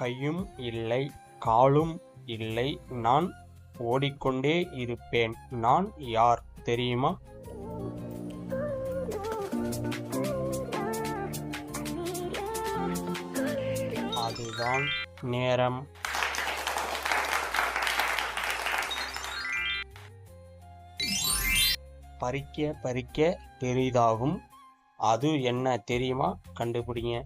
கையும் இல்லை காலும் இல்லை நான் ஓடிக்கொண்டே இருப்பேன். நான் யார் தெரியுமா? அதுதான் நேரம். பறிக்க பறிக்க பெரிதாகும். அது என்ன தெரியுமா? கண்டுபிடிங்க.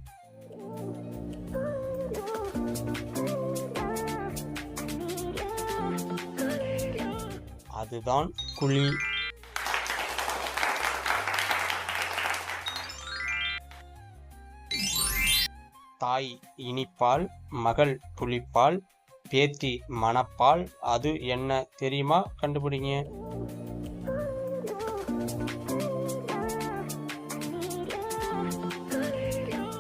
அதுதான் குழி. தாய் இனிப்பால் மகள் புளிப்பால் பேத்தி மணப்பால் அது என்ன தெரியுமா? கண்டுபிடிங்க.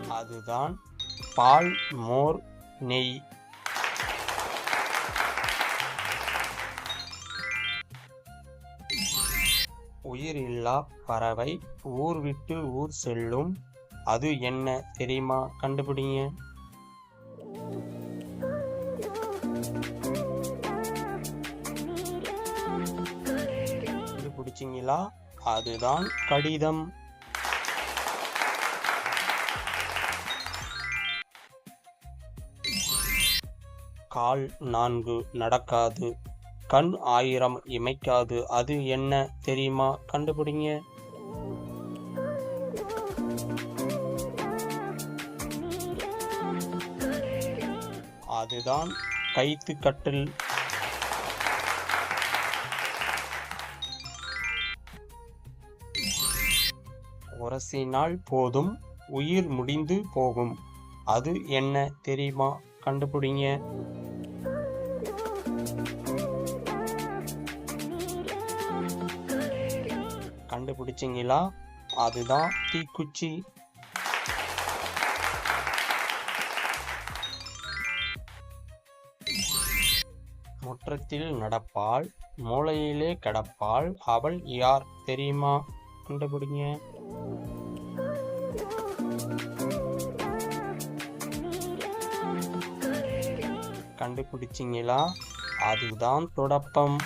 அதுதான் பால் மோர் நெய். உயிரில்லா பறவை ஊர் விட்டு ஊர் செல்லும். அது என்ன தெரியுமா? கண்டுபிடிங்க. கண்டுபிடிச்சிங்களா? அதுதான் கடிதம். கால் நான்கு நடக்காது. கண் ஆயிரம் இமைக்காது. அது என்ன தெரியுமா? கண்டுபிடிங்க. அதுதான் கைத்து கட்டில். உரசினால் போதும் உயிர் முடிந்து போகும். அது என்ன தெரியுமா? கண்டுபிடிங்க. கண்டுபிடிச்சிங்களா? அதுதான் தீக்குச்சி. முற்றத்தில் நடப்பாள் மூளையிலே கடப்பாள். அவள் யார் தெரியுமா? கண்டுபிடிங்க. கண்டுபிடிச்சிங்களா? அதுதான் துடப்பம்.